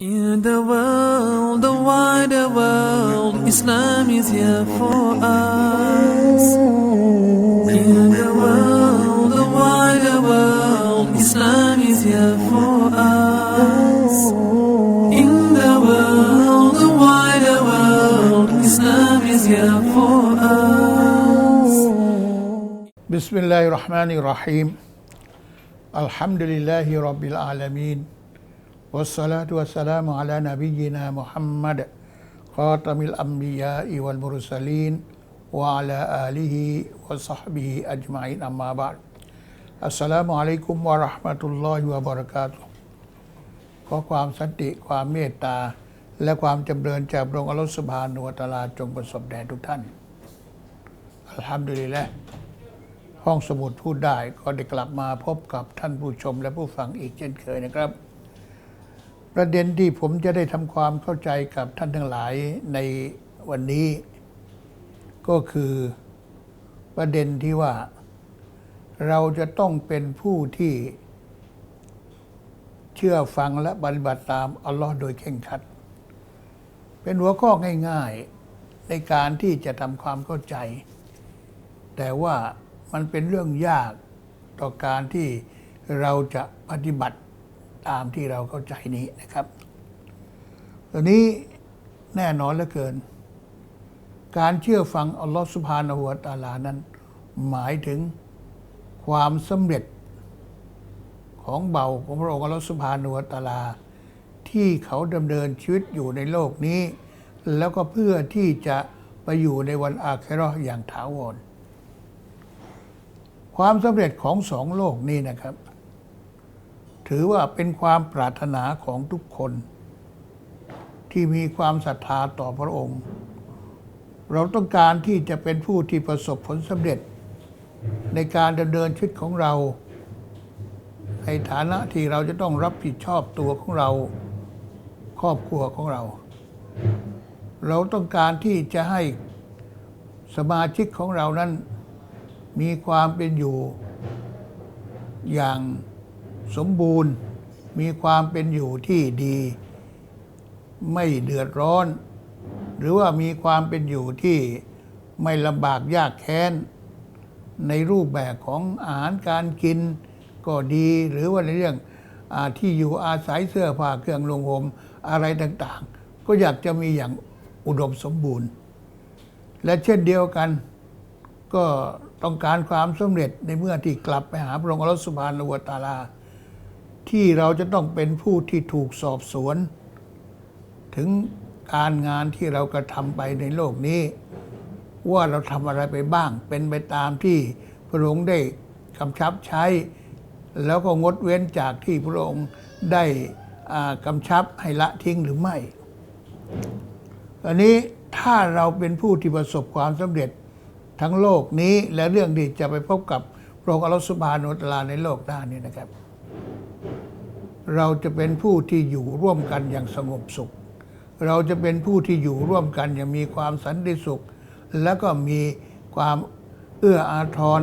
In the world, the wider world, Islam is here for us. In the world, the wider world, Islam is here for us. In the world, the wider world, Islam is here for us. الرحمن الرحيم الحمد لله رب العالمين والصلاة والسلام على نبينا محمد خاتم الأنبياء والمرسلين وعلى آله وصحبه أجمعين أما بعد السلام عليكم ورحمة الله وبركاته ขอความสันติความเมตตา และความจำเริญจากพระองค์อัลลอฮฺสุบฮานุวะตะอาลาจงประสบแด่ทุกท่าน อัลฮัมดุลิลละห์ ห้องสมุดพูดได้ก็ได้กลับมาพบกับท่านผู้ชมและผู้ฟังอีกเช่นเคยนะครับ ประเด็นที่ผมจะได้ทำความเข้าใจกับท่านทั้งหลายในวันนี้ ก็คือประเด็นที่ว่า เราจะต้องเป็นผู้ที่ เชื่อฟังและปฏิบัติตามอัลลอฮ์โดยเข่งครัด เป็นหัวข้อง่ายๆในการที่จะทำความเข้าใจ แต่ว่ามันเป็นเรื่องยากต่อการที่เราจะปฏิบัติ ตามที่เราเข้าใจนี้นะครับตอนนี้แน่นอนเหลือเกิน การเชื่อฟังอัลลอฮฺสุบฮานาหัวตาลานั้น หมายถึงความสำเร็จของเบาของพระองค์อัลลอฮฺสุบฮานาหัวตาลา ที่เขาดำเนินชีวิตอยู่ในโลกนี้ แล้วก็เพื่อที่จะไปอยู่ในวันอาคราอย่างถาวรความสำเร็จของสองโลกนี้นะครับ ถือว่าเป็นความปรารถนาของทุกคน ที่มีความศรัทธาต่อพระองค์ เราต้องการที่จะเป็นผู้ที่ประสบผลสำเร็จ ในการดำเนินชีวิตของเรา ในฐานะที่เราจะต้องรับผิดชอบตัวของเรา ครอบครัวของเรา เราต้องการที่จะให้สมาชิกของเรานั้นมีความเป็นอยู่อย่าง สมบูรณ์มีความเป็นอยู่ที่ดี ไม่เดือดร้อน หรือว่ามีความเป็นอยู่ที่ไม่ลำบากยากแค้น ในรูปแบบของอาหารการกินก็ดีหรือว่าในเรื่องอที่อยู่อาศัยเสื้อผ้าเครื่องลงห่มอะไรต่างๆ ก็อยากจะมีอย่างอุดมสมบูรณ์ และเช่นเดียวกันก็ต้องการความสำเร็จในเมื่อที่กลับไปหาพระองค์อัลลอฮฺสุบฮานะฮูวะตะอาลา ที่เราจะต้องเป็นผู้ที่ถูกสอบสวน ถึงการงานที่เรากระทำไปในโลกนี้ ว่าเราทำอะไรไปบ้าง เป็นไปตามที่พระองค์ได้กำชับใช้ แล้วก็งดเว้นจากที่พระองค์ได้กำชับให้ละทิ้งหรือไม่อันนี้ถ้าเราเป็นผู้ที่ประสบความสำเร็จทั้งโลกนี้และเรื่องที่จะไปพบกับพระองค์อัลลอฮฺสุบฮานุตลาในโลกหน้านี้นะครับ เราจะเป็นผู้ที่อยู่ร่วมกันอย่างสงบสุข เราจะเป็นผู้ที่อยู่ร่วมกันอย่างมีความสันติสุข แล้วก็มีความเอื้ออาทร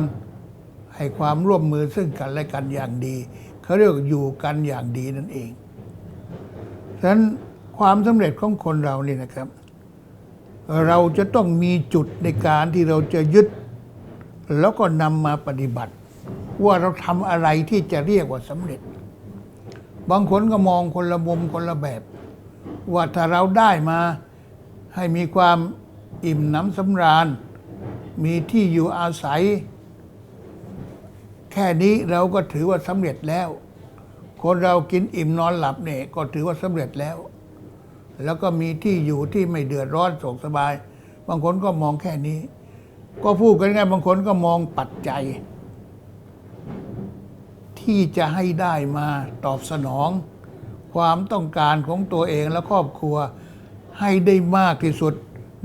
ให้ความร่วมมือซึ่งกันและกันอย่างดีเขาเรียกอยู่กันอย่างดีนั่นเองฉะนั้นความสำเร็จของคนเรานี่นะครับ เราจะต้องมีจุดในการที่เราจะยึด แล้วก็นำมาปฏิบัติ ว่าเราทำอะไรที่จะเรียกว่าสำเร็จ บางคนก็มองคนละมุมคนละแบบ ว่าถ้าเราได้มาให้มีความอิ่มหน้ำสำราญ มีที่อยู่อาศัย แค่นี้เราก็ถือว่าสำเร็จแล้ว คนเรากินอิ่มนอนหลับเนี่ยก็ถือว่าสำเร็จแล้ว แล้วก็มีที่อยู่ที่ไม่เดือดร้อนโศกสบาย บางคนก็มองแค่นี้ ก็พูดกันง่ายบางคนก็มองปัจจัย ที่จะให้ได้มาตอบสนอง ความต้องการของตัวเองและครอบครัวให้ได้มากที่สุด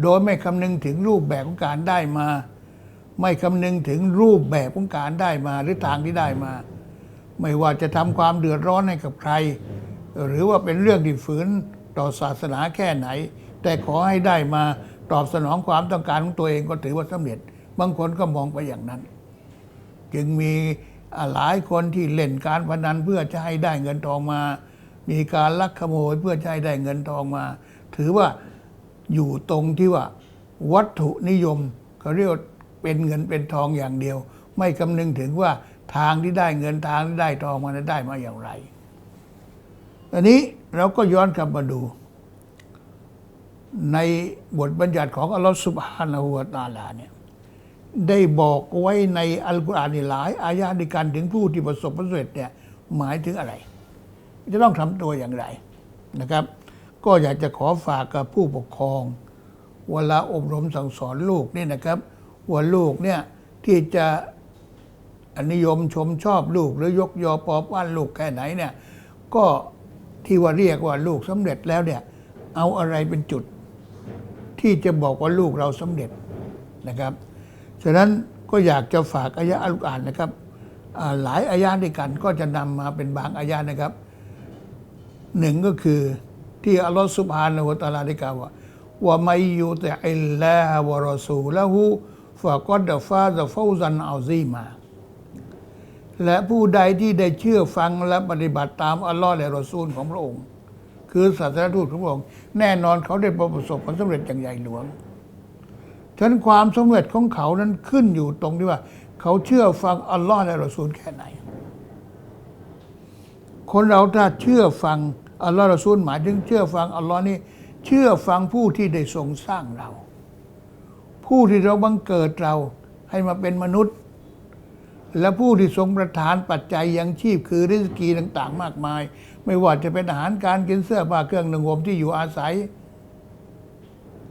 โดยไม่คำนึงถึงรูปแบบของการได้มา ไม่คำนึงถึงรูปแบบของการได้มาหรือทางที่ได้มา ไม่ว่าจะทำความเดือดร้อนให้กับใคร หรือว่าเป็นเรื่องที่ฝืนต่อศาสนาแค่ไหน แต่ขอให้ได้มาตอบสนองความต้องการของตัวเองก็ถือว่าสำเร็จ บางคนก็มองไปอย่างนั้น จึงมี หลายคนที่เล่นการพนันเพื่อจะให้ได้เงินทองมา มีการลักขโมยเพื่อจะให้ได้เงินทองมา ถือว่าอยู่ตรงที่ว่า วัตถุนิยมเขาเรียกเป็นเงินเป็นทองอย่างเดียว ไม่คำนึงถึงว่าทางที่ได้เงินทางที่ได้ทองมันได้มาอย่างไร อันนี้เราก็ย้อนกลับมาดู ในบทบัญญัติของอัลลอฮฺสุบฮานาหูวะตาลาเนี่ย ได้บอกไว้ในอัลกุรอานหลาย อายะในการถึงผู้ที่ประสบผลสำเร็จเนี่ยหมายถึงอะไร จะต้องทำตัวอย่างไรนะครับ ก็อยากจะขอฝากกับผู้ปกครอง เวลาอบรมสั่งสอนลูกนี่นะครับว่าลูกเนี่ยที่จะนิยมชมชอบลูก หรือยกยอปอป้านลูกแค่ไหนเนี่ยก็ที่ว่าเรียกว่าลูกสำเร็จแล้วเนี่ยเอาอะไรเป็นจุด ที่จะบอกว่าลูกเราสำเร็จนะครับ ฉะนั้นก็อยากจะฝากอายะอัลกุรอานนะครับหลายอายะด้วยกันก็จะนำมาเป็นบางอายะนะครับหนึ่งก็คือที่อัลลอฮฺสุบฮานะฮูวะตะอาลาได้กล่าวว่าว่าไมยุติอิลลาฮ์วะรอซูละหูฟะกอดฟาซะฟาซันอัลซีมา และผู้ใดที่ได้เชื่อฟังและปฏิบัติตามอัลลอฮ์และรอซูลของพระองค์ คือศาสนทูตของพระองค์แน่นอนเขาได้ประสบผลสำเร็จอย่างใหญ่หลวง ฉะนั้นความสำเร็จของเขานั้นขึ้นอยู่ตรงที่ว่า เขาเชื่อฟังอัลลอฮ์และรอซูลแค่ไหน คนเราถ้าเชื่อฟังอัลลอฮ์รอซูลหมายถึงเชื่อฟังอัลลอฮ์นี่เชื่อฟังผู้ที่ได้ทรงสร้างเรา ผู้ที่เราบังเกิดเราให้มาเป็นมนุษย์ และผู้ที่ทรงประทานปัจจัยยังชีพคือริสกีต่าง ๆ มากมาย ไม่ว่าจะเป็นอาหารการกินเสื้อผ้าเครื่องหนึ่งห่มที่อยู่อาศัย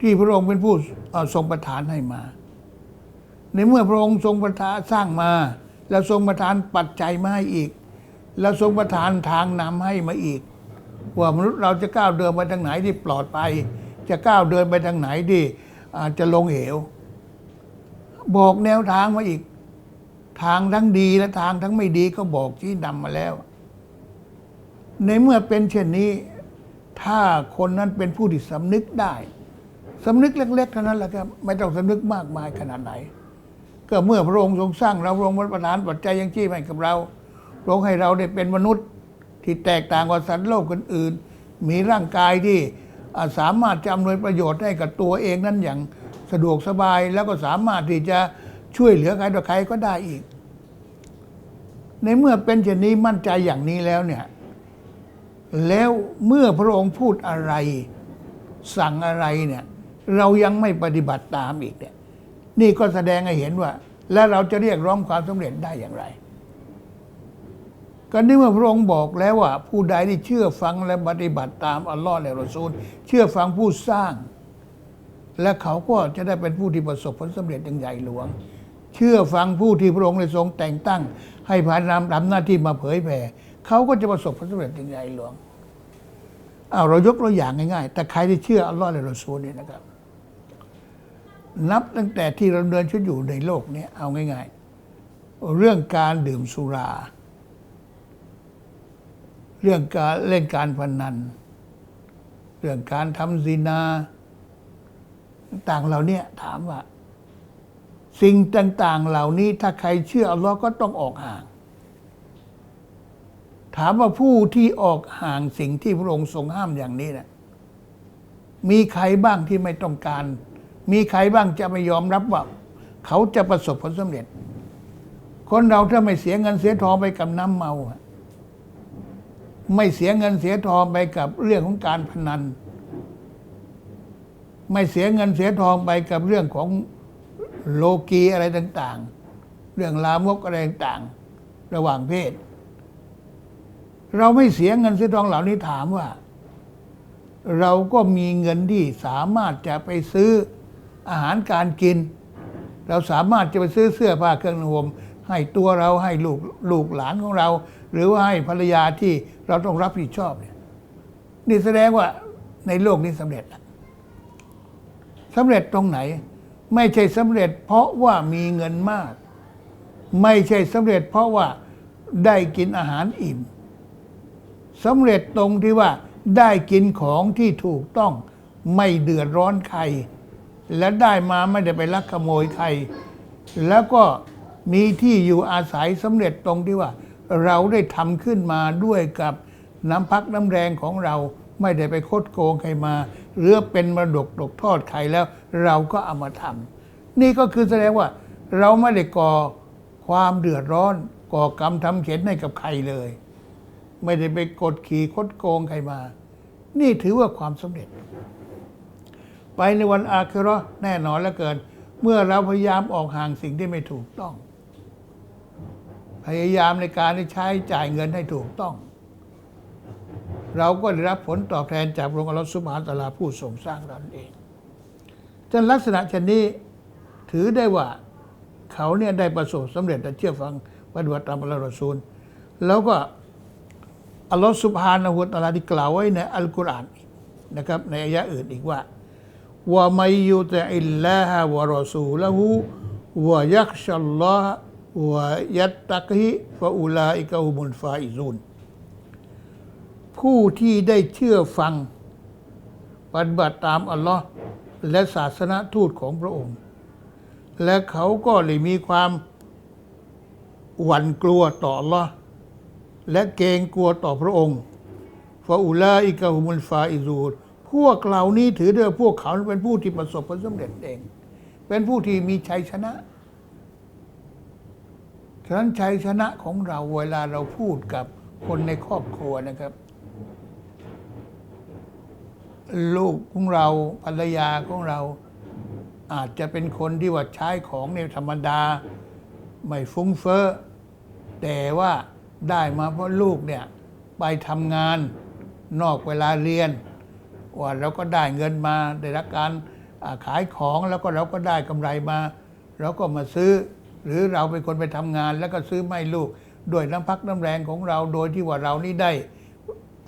ที่พระองค์เป็นผู้เอ่อทรงประทานให้มา ในเมื่อพระองค์ทรงประทานสร้างมา แล้วทรงประทานปัจจัยมาให้อีก แล้วทรงประทานทางนำให้มาอีก ว่ามนุษย์เราจะก้าวเดินไปทางไหนที่ปลอดภัยจะก้าวเดินไปทางไหนที่อาจจะลงเหว บอกแนวทางมาอีก ทางทั้งดีและทางทั้งไม่ดีก็บอกชี้นำมาแล้ว ในเมื่อเป็นเช่นนี้ ถ้าคนนั้นเป็นผู้ที่สำนึกได้ สำนึกเล็กๆเท่านั้นแหละครับ ไม่ต้องสำนึกมากมายขนาดไหน ก็เมื่อพระองค์ทรงสร้างเราพระองค์ประทานปัจจัยยังชีพให้กับเราพระองค์ให้เราได้เป็นมนุษย์ที่แตกต่างกว่าสัตว์โลกอื่นๆมีร่างกายที่สามารถจะอำนวยประโยชน์ให้กับตัวเองนั้นอย่างสะดวกสบาย แล้วก็สามารถที่จะช่วยเหลือใครต่อใครก็ได้อีก ในเมื่อเป็นเช่นนี้มั่นใจอย่างนี้แล้วเนี่ย แล้วเมื่อพระองค์พูดอะไร สั่งอะไรเนี่ย เรายังไม่ปฏิบัติตามอีกเนี่ยนี่ก็แสดงให้เห็นว่า แล้วเราจะเรียกร้องความสำเร็จได้อย่างไร ก็นี่เมื่อพระองค์บอกแล้วว่า ผู้ใดที่เชื่อฟังและปฏิบัติตามอัลลอฮ์และรอซูล เชื่อฟังผู้สร้าง และเขาก็จะได้เป็นผู้ที่ประสบผลสำเร็จอย่างใหญ่หลวง เชื่อฟังผู้ที่พระองค์ได้ทรงแต่งตั้ง ให้พานำทำหน้าที่มาเผยแผ่เขาก็จะประสบผลสำเร็จอย่างใหญ่หลวงเอาเรายกตัวอย่างง่ายๆ แต่ใครที่เชื่ออัลลอฮ์และรอซูลเนี่ยนะครับ นับตั้งแต่ที่เราเดินชีวิตอยู่ในโลกนี้เอาง่าย ๆ เรื่องการดื่มสุรา เรื่องการเล่นการพนัน เรื่องการทำซินา ต่างๆเหล่านี้ถามว่า สิ่งต่าง ๆ เหล่านี้ถ้าใครเชื่ออัลลอฮ์ก็ต้องออกห่าง ถามว่าผู้ที่ออกห่างสิ่งที่พระองค์ทรงห้ามอย่างนี้นะมีใครบ้างที่ไม่ต้องการ มีใครบ้างจะไม่ยอมรับว่า เขาจะประสบผลสำเร็จ คนเราถ้าไม่เสียเงินเสียทองไปกับน้ำเมา ไม่เสียเงินเสียทองไปกับเรื่องของการพนัน ไม่เสียเงินเสียทองไปกับเรื่องของโลกีอะไรต่าง ๆ เรื่องลามกอะไรต่างๆ ระหว่างเพศ เราไม่เสียเงินเสียทองเหล่านี้ถามว่าเราก็มีเงินที่สามารถจะไปซื้อ อาหารการกิน เราสามารถจะไปซื้อเสื้อผ้าเครื่องนุ่งห่มให้ตัวเราให้ลูกลูกหลานของเรา หรือว่าให้ภรรยาที่เราต้องรับผิดชอบเนี่ยนี่แสดงว่าในโลกนี้สำเร็จแล้วสำเร็จตรงไหน ไม่ใช่สำเร็จ เพราะว่ามีเงินมาก ไม่ใช่สำเร็จ เพราะว่าได้กินอาหารอิ่มสำเร็จตรงที่ว่าได้กินของที่ถูกต้องไม่เดือดร้อนใคร และได้มาไม่ได้ไปลักขโมยใคร แล้วก็มีที่อยู่อาศัยสำเร็จตรงที่ว่า เราได้ทำขึ้นมาด้วยกับน้ำพักน้ำแรงของเราไม่ได้ไปคดโกงใครมา หรือเป็นมรดกตกทอดใครแล้ว เราก็เอามาทำนี่ก็คือแสดงว่า เราไม่ได้ก่อความเดือดร้อน ก่อกรรมทำเข็นให้กับใครเลย ไม่ได้ไปกดขี่คดโกงใครมา นี่ถือว่าความสำเร็จ ไปในวันอาคิเราะห์แน่นอนแล้วเกิน เมื่อเราพยายามออกห่างสิ่งที่ไม่ถูกต้อง พยายามในการที่ใช้จ่ายเงินให้ถูกต้อง เราก็ได้รับผลตอบแทนจากพระองค์อัลลอฮฺสุบฮานตะลาผู้ทรงสร้างเราเองจนลักษณะเช่นนี้ถือได้ว่าเขาเนี่ยได้ประสบสำเร็จและเชื่อฟังปฏิบัติตามอัลลอฮฺรอซูล แล้วก็อัลลอฮฺสุบฮานะฮูวตะอาลาที่กล่าวไว้ในอัลกุรอานนะครับในอายะอื่นอีกว่า ว่ามัยยุตอิลลาฮะวะรอซูละหูวะยักชัลลอฮะวะยัตตักฮิฟะอุลาอิกะฮุมุลฟาอิซูนผู้ที่ได้เชื่อฟังปฏิบัติตามอัลลอฮ์และศาสนทูตของพระองค์ และเขาก็เลยมีความหวั่นกลัวต่ออัลลอฮ์และเกรงกลัวต่อพระองค์ฟาอุลาอิกะฮุมุลฟาอิซูน พวกเหล่านี้ถือด้ว่าพวกเขาเป็นผู้ที่ประสบผลสำเร็จเอง เป็นผู้ที่มีชัยชนะฉะนั้นชัยชนะของเราเวลาเราพูดกับคนในครอบครัวนะครับ ลูกของเราภรรยาของเราอาจจะเป็นคนที่ว่าใช้ของในธรรมดา ไม่ฟุ้งเฟ้อแต่ว่าได้มาเพราะลูกเนี่ย ไปทำงานนอกเวลาเรียน ว่าเราก็ได้เงินมาได้รับการอ่าขายของแล้วก็เราก็ได้กำไรมาเราก็มาซื้อ หรือเราเป็นคนไปทำงาน แล้วก็ซื้อไม่ลูกด้วยน้ำพักน้ำแรงของเราโดยที่ว่าเรานี่ได้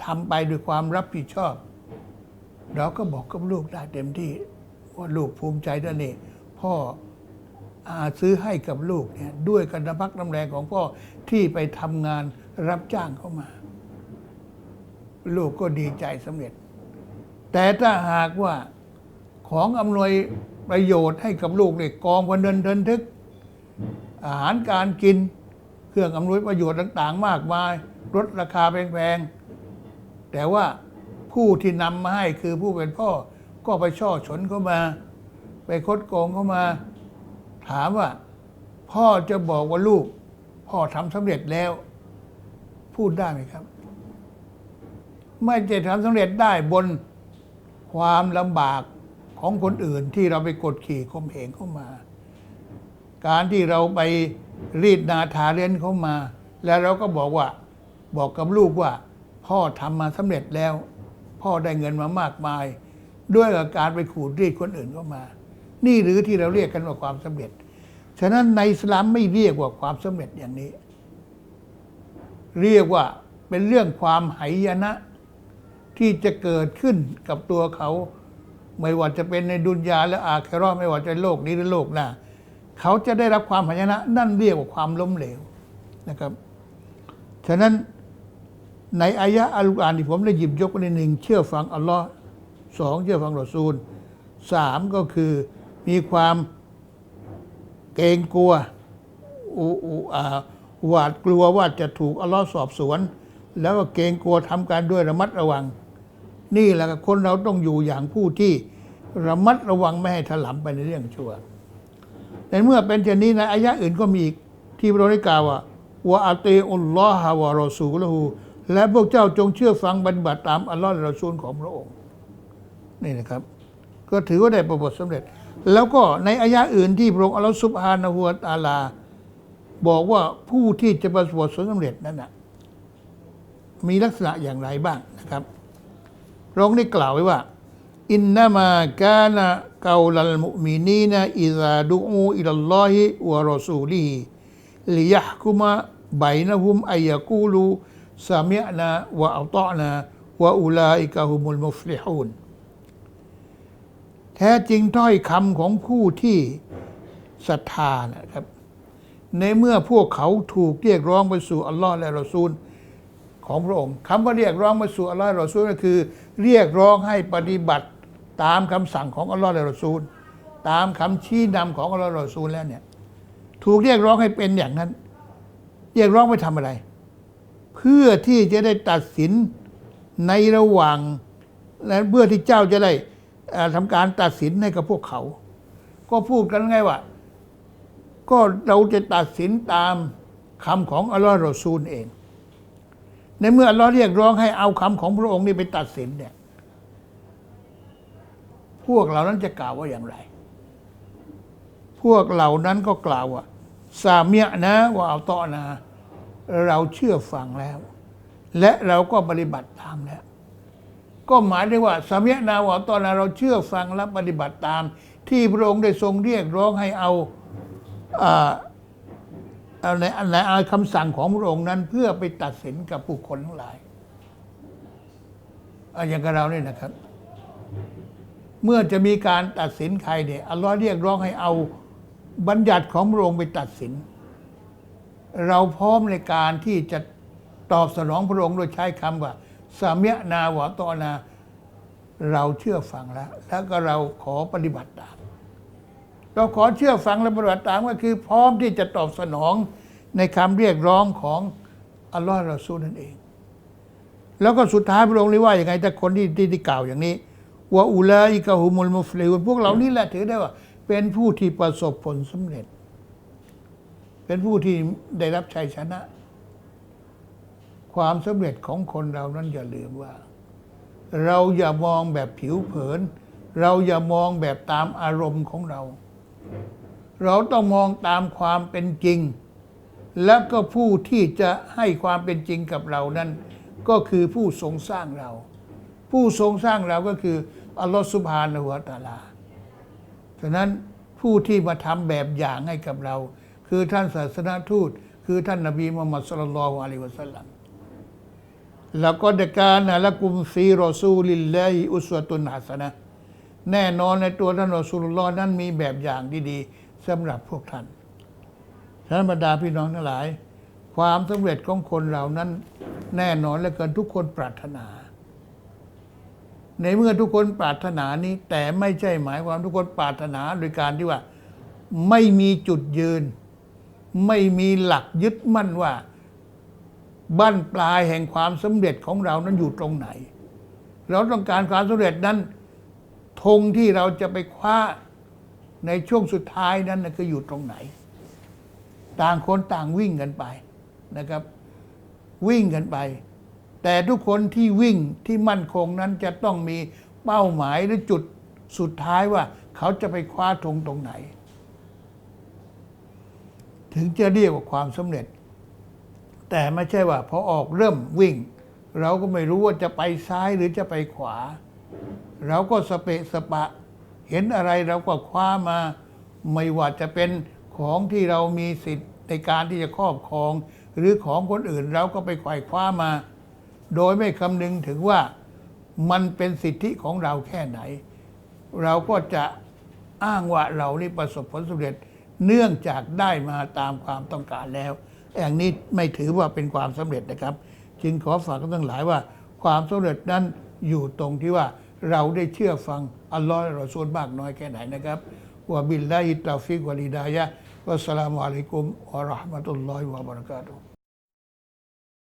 ทำไปด้วยความรับผิดชอบ เราก็บอกกับลูกได้เต็มที่ว่าลูกภูมิใจด้านนี้พ่ออาซื้อให้กับลูกเนี่ยด้วยกันน้ำพักน้ำแรงของพ่อที่ไปทำงานรับจ้างเข้ามา ลูกก็ดีใจสำเร็จ แต่ถ้าหากว่าของอำนวยประโยชน์ให้กับลูกเนี่ยกองพันเดินเทินทึก อาหารการกิน เครื่องอำนวยประโยชน์ต่าง ๆ มากมายลดราคาแพงๆแต่ว่าผู้ที่นำมาให้คือผู้เป็นพ่อก็ไปช่อฉนเข้ามา ไปคดโกงเข้ามา ถามว่า พ่อจะบอกว่าลูก พ่อทำสำเร็จแล้ว พูดได้ไหมครับ ไม่จะทำสำเร็จได้บน ความลำบากของคนอื่นที่เราไปกดขี่ข่มเหงเข้ามา การที่เราไปรีดนาทาเลียนเข้ามา แล้วเราก็บอกว่าบอกกับลูกว่า พ่อทำมาสำเร็จแล้ว พ่อได้เงินมามากมาย ด้วยกับการไปขูดรีดคนอื่นเข้ามา นี่หรือที่เราเรียกกันว่าความสำเร็จ ฉะนั้นในสลามไม่เรียกว่าความสำเร็จอย่างนี้ เรียกว่าเป็นเรื่องความไหยนะ ที่จะเกิดขึ้นกับตัวเขา ไม่ว่าจะเป็นในดุนยาและอาคราไม่ว่าจะโลกนี้หรือโลกหน้าเขาจะได้รับความหายนะนั่นเรียกว่าความล้มเหลวนะครับ ฉะนั้นในอายะอัลกุรอานที่ผมได้หยิบยกมาในหนึ่งเชื่อฟังอัลลอฮ์สองเชื่อฟังรอซูลสามก็คือมีความเกรงกลัวอุอุอาหวาดกลัวว่าจะถูกอัลลอฮ์สอบสวน แล้วก็เกรงกลัวทำการด้วยระมัดระวัง นี่แหละคนเราต้องอยู่อย่างผู้ที่ระมัดระวังไม่ให้ถลำไปในเรื่องชั่วแต่เมื่อเป็นเช่นนี้ในอายะอื่นก็มีอีกที่พระองค์ได้กล่าวว่าวะอาตีอุลลอฮะวะรอซูลหูและพวกเจ้าจงเชื่อฟังปฏิบัติตามอัลลอฮ์และรอซูลของพระองค์ นี่นะครับ ก็ถือว่าได้ประสบสำเร็จ แล้วก็ในอายะอื่นที่พระองค์อัลลอฮ์ซุบฮานะฮูวะตะอาลา บอกว่าผู้ที่จะประสบผลสำเร็จนั้นนะ มีลักษณะอย่างไรบ้างนะครับพระองค์ได้กล่าวไว้ว่า อินนามากานะกาลัลมุมินีนะอิซาดูอูอิลลอฮิวะรอซูลีลิยะฮ์กุมะบยนะฮุมอัยะกูลูซามิอะนาวะอัตอนาวะอุลาอิกะฮุมุลมุฟลิฮูนแท้จริงถ้อยคำของผู้ที่ศรัทธานะครับ ในเมื่อพวกเขาถูกเรียกร้องไปสู่อัลลอฮ์และรอซูล ของพระองค์คำว่าเรียกร้องไปสู่อัลลอฮ์รอซูลก็คือ เรียกร้องให้ปฏิบัติตามคำสั่งของอัลลอฮ์รอซูล ตามคำชี้นำของอัลลอฮ์รอซูลแล้วเนี่ยถูกเรียกร้องให้เป็นอย่างนั้น เรียกร้องไปทำอะไร เพื่อที่จะได้ตัดสินในระหว่างและเพื่อที่เจ้าจะได้เอ่อทำการตัดสินให้กับพวกเขา ก็พูดกันไงว่า ก็เราจะตัดสินตามคำของอัลลอฮ์รอซูลเอง ในเมื่ออัลลอฮ์เรียกร้องให้เอาคำของพระองค์นี้ไปตัดสินเนี่ย พวกเหล่านั้นจะกล่าวว่าอย่างไร พวกเหล่านั้นก็กล่าวว่าสามียนะว่าเอาตอนะเราเชื่อฟังแล้ว และเราก็ปฏิบัติตามแล้ว ก็หมายถึงว่าสามียนะว่าเอาตอนะเราเชื่อฟังและปฏิบัติตาม ที่พระองค์ได้ทรงเรียกร้องให้เอาอ่าเอา ในในเอาคำสั่งของพระองค์นั้นเพื่อไปตัดสินกับผู้คนทั้งหลายอาอย่างกับเราเนี่ยนะครับ เมื่อจะมีการตัดสินใครเนี่ยอัลลอฮ์เรียกร้องให้เอาบัญญัติของพระองค์ไปตัดสิน เราพร้อมในการที่จะตอบสนองพระองค์โดยใช้คำว่าสามยนาวะตอนา เราเชื่อฟังแล้ว แล้วก็เราขอปฏิบัติตาม เราขอเชื่อฟังและปฏิบัติตามก็คือพร้อมที่จะตอบสนองในคำเรียกร้องของอัลลอฮ์เราซูลนั่นเอง แล้วก็สุดท้ายพระองค์เรียกว่าอย่างไงแต่คนที่ที่ที่กล่าวอย่างนี้ว่าอุลาอิกะฮุมุลมุฟลิฮุนพวกเรานี่แหละถือได้ว่า เป็นผู้ที่ประสบผลสำเร็จ เป็นผู้ที่ได้รับชัยชนะ ความสำเร็จของคนเรานั้นอย่าลืมว่า เราอย่ามองแบบผิวเผิน เราอย่ามองแบบตามอารมณ์ของเรา เราต้องมองตามความเป็นจริง และก็ผู้ที่จะให้ความเป็นจริงกับเรานั้น ก็คือผู้ทรงสร้างเรา ผู้ทรงสร้างเราก็คืออัลลอฮฺสุบฮานะฮูวตาลาฉะนั้นผู้ที่มาทำแบบอย่างให้กับเรา คือท่านศาสนาทูต คือท่านนบีมุฮัมมัดสุลลัลลอฮุอะลัยฮิวะสัลลัมแล้วก็ดการนะละกุมฟีรอซูลิลลาฮิอุสวะตุนฮัสนะ แน่นอนในตัวท่านรอซูลุลลอฮ์นั้นมีแบบอย่างดีๆสำหรับพวกท่านฉะนั้นบรรดาพี่น้องทั้งหลาย ความสำเร็จของคนเรานั้น แน่นอนเหลือเกินทุกคนปรารถนา ในเมื่อทุกคนปรารถนานี้ แต่ไม่ใช่หมายความทุกคนปรารถนาโดยการที่ว่า ไม่มีจุดยืน ไม่มีหลักยึดมั่นว่าบั้นปลายแห่งความสำเร็จของเรานั้นอยู่ตรงไหน เราต้องการความสำเร็จนั้น ธงที่เราจะไปคว้าในช่วงสุดท้ายนั้นนะคืออยู่ตรงไหน ต่างคนต่างวิ่งกันไปนะครับ วิ่งกันไป แต่ทุกคนที่วิ่งที่มั่นคงนั้นจะต้องมีเป้าหมายหรือจุดสุดท้ายว่าเขาจะไปคว้าธงตรงไหน ถึงจะเรียกว่าความสำเร็จ แต่ไม่ใช่ว่าพอออกเริ่มวิ่ง เราก็ไม่รู้ว่าจะไปซ้ายหรือจะไปขวา เราก็สเปะสปะ เห็นอะไรเราก็คว้ามา ไม่ว่าจะเป็นของที่เรามีสิทธิ์ในการที่จะครอบครอง หรือของคนอื่นเราก็ไปไขว่คว้ามา โดยไม่คำนึงถึงว่ามันเป็นสิทธิของเราแค่ไหน เราก็จะอ้างว่าเรานี่ประสบผลสำเร็จเนื่องจากได้มาตามความต้องการแล้วอย่างนี้ไม่ถือว่าเป็นความสำเร็จนะครับ จึงขอฝากกันทั้งหลายว่า ความสำเร็จนั้นอยู่ตรงที่ว่า เราได้เชื่อฟัง อัลลอฮ์และรอซูลมากน้อยแค่ไหนนะครับวะบิลลาฮิตาฟิกวะลิดายะวัสสลามุอะลัยกุมวะราะห์มะตุลลอฮิวะบะเราะกาตุ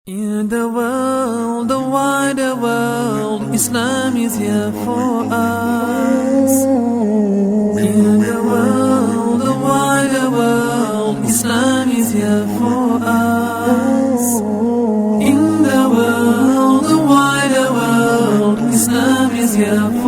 In the world, the wider world, Islam is here for us. In the world, the wider world, Islam is here for us. is here.